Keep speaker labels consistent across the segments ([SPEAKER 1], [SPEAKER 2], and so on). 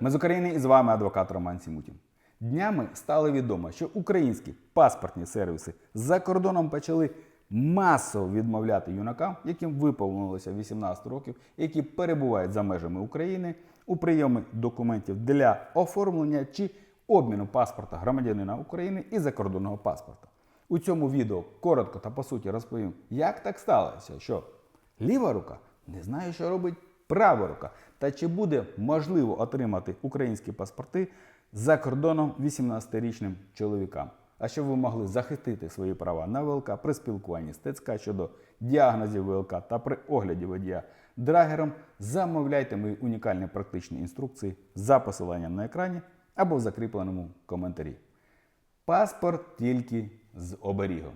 [SPEAKER 1] Ми з України і з вами адвокат Роман Сімутін. Днями стало відомо, що українські паспортні сервіси за кордоном почали масово відмовляти юнакам, яким виповнилося 18 років, які перебувають за межами України у прийомі документів для оформлення чи обміну паспорта громадянина України і закордонного паспорта. У цьому відео коротко та по суті розповім, як так сталося, що ліва рука не знає, що робить права рука, та чи буде можливо отримати українські паспорти за кордоном 18-річним чоловікам. А щоб ви могли захистити свої права на ВЛК при спілкуванні з ТЦК щодо діагнозів ВЛК та при огляді водія драгером, замовляйте мої унікальні практичні інструкції за посиланням на екрані або в закріпленому коментарі. Паспорт тільки з оберігом.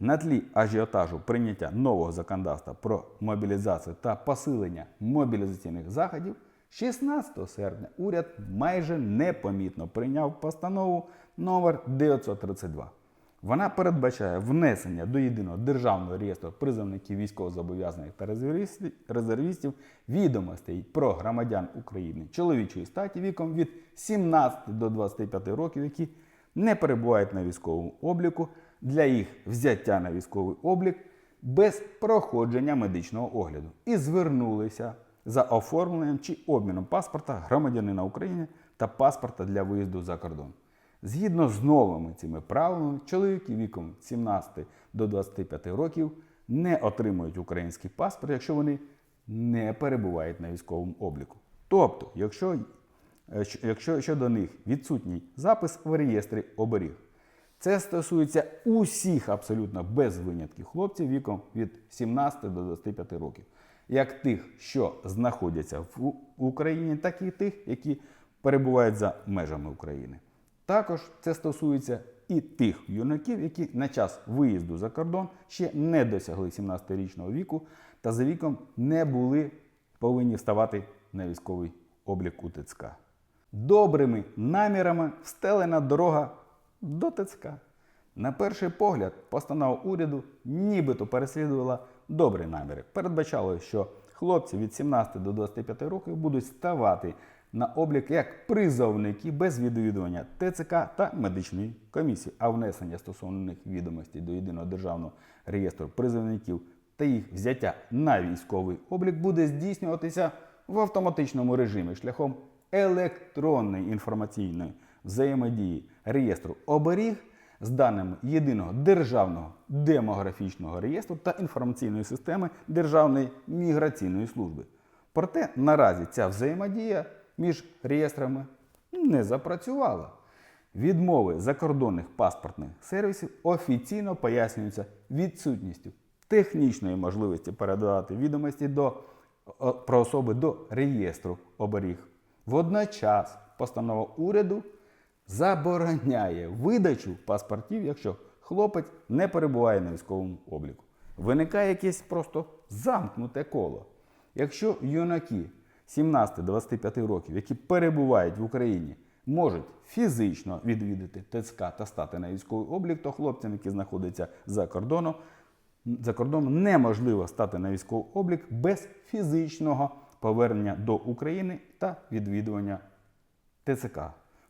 [SPEAKER 1] На тлі ажіотажу прийняття нового законодавства про мобілізацію та посилення мобілізаційних заходів, 16 серпня уряд майже непомітно прийняв постанову номер 932. Вона передбачає внесення до єдиного державного реєстру призовників військовозобов'язаних та резервістів- відомостей про громадян України чоловічої статі віком від 17 до 25 років, які не перебувають на військовому обліку для їх взяття на військовий облік без проходження медичного огляду і звернулися за оформленням чи обміном паспорта громадянина України та паспорта для виїзду за кордон. Згідно з новими цими правилами, чоловіки віком 17 до 25 років не отримують український паспорт, якщо вони не перебувають на військовому обліку. Тобто, якщо е, якщо щодо них відсутній запис в реєстрі оберіг. Це стосується усіх абсолютно без винятків хлопців віком від 17 до 25 років, як тих, що знаходяться в Україні, так і тих, які перебувають за межами України. Також це стосується і тих юнаків, які на час виїзду за кордон ще не досягли 17-річного віку та за віком не були повинні вставати на військовий облік у ТЦК. Добрими намірами встелена дорога до ТЦК. На перший погляд, постанова уряду нібито переслідувала добрі наміри. Передбачало, що хлопці від 17 до 25 років будуть ставати на облік як призовники без відвідування ТЦК та медичної комісії, а внесення стосовно них відомостей до єдиного державного реєстру призовників та їх взяття на військовий облік буде здійснюватися в автоматичному режимі шляхом електронної інформаційної взаємодії реєстру оберіг з даними єдиного державного демографічного реєстру та інформаційної системи Державної міграційної служби. Проте наразі ця взаємодія між реєстрами не запрацювала. Відмови закордонних паспортних сервісів офіційно пояснюються відсутністю технічної можливості передавати відомості до, про особи до реєстру оберіг. Водночас постанова уряду забороняє видачу паспортів, якщо хлопець не перебуває на військовому обліку. Виникає якесь просто замкнуте коло. Якщо юнаки 17-25 років, які перебувають в Україні, можуть фізично відвідати ТЦК та стати на військовий облік, то хлопцям, які знаходяться за кордоном, за кордоном неможливо стати на військовий облік без фізичного повернення до України та відвідування ТЦК.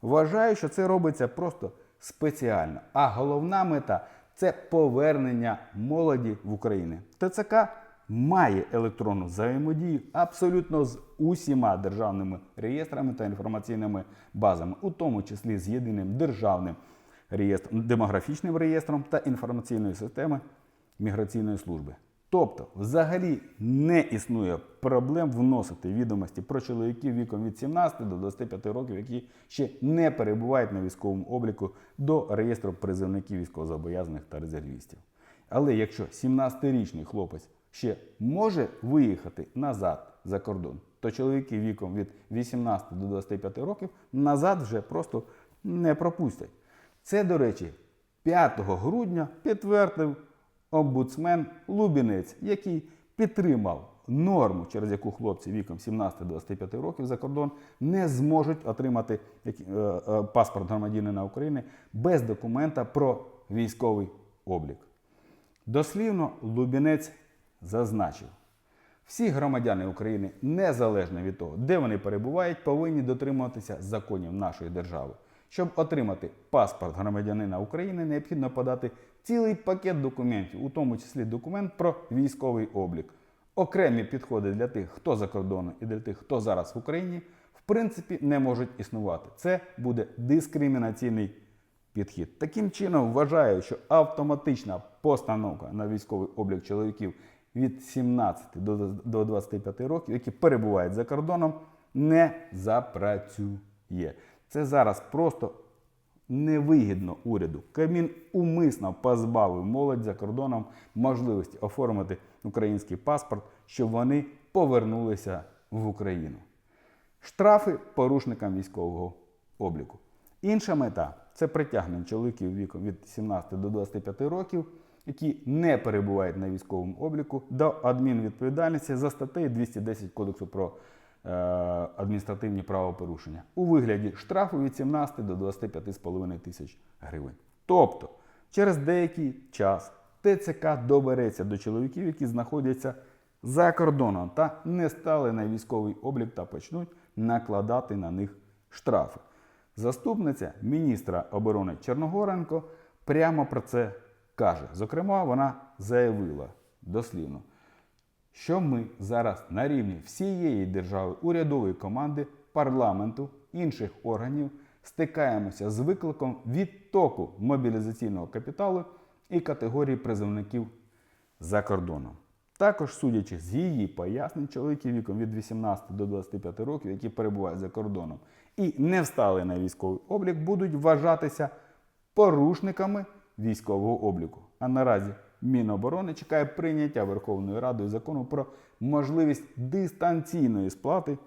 [SPEAKER 1] Вважаю, що це робиться просто спеціально. А головна мета це повернення молоді в Україну. ТЦК має електронну взаємодію абсолютно з усіма державними реєстрами та інформаційними базами, у тому числі з єдиним державним реєстром, демографічним реєстром та інформаційною системою міграційної служби. Тобто, взагалі не існує проблем вносити відомості про чоловіків віком від 17 до 25 років, які ще не перебувають на військовому обліку до реєстру призовників військовозобов'язаних та резервістів. Але якщо 17-річний хлопець ще може виїхати назад за кордон, то чоловіки віком від 18 до 25 років назад вже просто не пропустять. Це, до речі, 5 грудня підтвердив омбудсмен Лубінець, який підтримав норму, через яку хлопці віком 17-25 років за кордон не зможуть отримати е, е, паспорт громадянина України без документа про військовий облік. Дослівно Лубінець зазначив, Всі громадяни України, незалежно від того, де вони перебувають, повинні дотримуватися законів нашої держави. Щоб отримати паспорт громадянина України, необхідно подати цілий пакет документів, у тому числі документ про військовий облік. Окремі підходи для тих, хто за кордоном, і для тих, хто зараз в Україні, в принципі, не можуть існувати. Це буде дискримінаційний підхід. Таким чином, вважаю, що автоматична постановка на військовий облік чоловіків від 17 до до 25 років, які перебувають за кордоном, не запрацює. Це зараз просто невигідно уряду. Кабмін умисно позбавив молодь за кордоном можливості оформити український паспорт, щоб вони повернулися в Україну. Штрафи порушникам військового обліку. Інша мета це притягнення чоловіків віком від 17 до 25 років, які не перебувають на військовому обліку, до адмінвідповідальності за статтею 210 Кодексу про адміністративні правопорушення у вигляді штрафу від 17 до 25,5 тисяч гривень. Тобто, через деякий час ТЦК добереться до чоловіків, які знаходяться за кордоном та не стали на військовий облік та почнуть накладати на них штрафи. Заступниця міністра оборони Чорногоренко прямо про це каже. Зокрема, вона заявила дослівно, що ми зараз на рівні всієї держави, урядової команди, парламенту, інших органів стикаємося з викликом відтоку мобілізаційного капіталу і категорії призовників за кордоном. Також, судячи з її пояснень, чоловіки віком від 18 до 25 років, які перебувають за кордоном і не встали на військовий облік, будуть вважатися порушниками військового обліку. А наразі Міноборони чекає прийняття Верховною Радою закону про можливість дистанційної сплати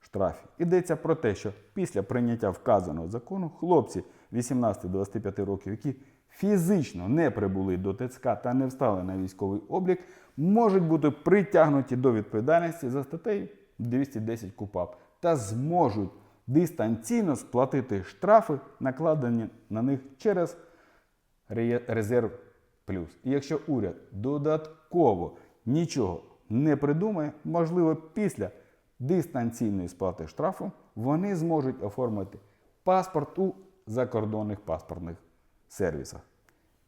[SPEAKER 1] штрафів. Йдеться про те, що після прийняття вказаного закону хлопці 18-25 років, які фізично не прибули до ТЦК та не встали на військовий облік, можуть бути притягнуті до відповідальності за статтею 210 КУПАП та зможуть дистанційно сплатити штрафи, накладені на них через резерв. І якщо уряд додатково нічого не придумає, можливо, після дистанційної сплати штрафу вони зможуть оформити паспорт у закордонних паспортних сервісах.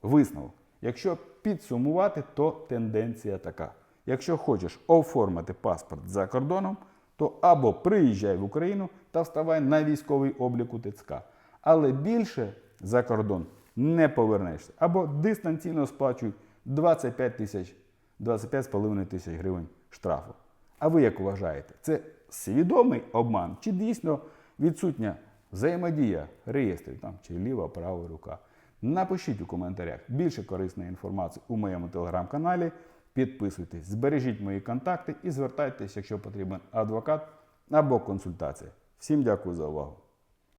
[SPEAKER 1] Висновок. Якщо підсумувати, то тенденція така. Якщо хочеш оформити паспорт за кордоном, то або приїжджай в Україну та вставай на військовий облік у ТЦК. Але більше за кордон не повернешся. Або дистанційно сплачуй 25 тисяч, 25,5 тисяч гривень штрафу. А ви як вважаєте, це свідомий обман чи дійсно відсутня взаємодія реєстрів там, чи ліва, права рука? Напишіть у коментарях більше корисної інформації у моєму телеграм-каналі. Підписуйтесь, збережіть мої контакти і звертайтеся, якщо потрібен адвокат або консультація. Всім дякую за увагу.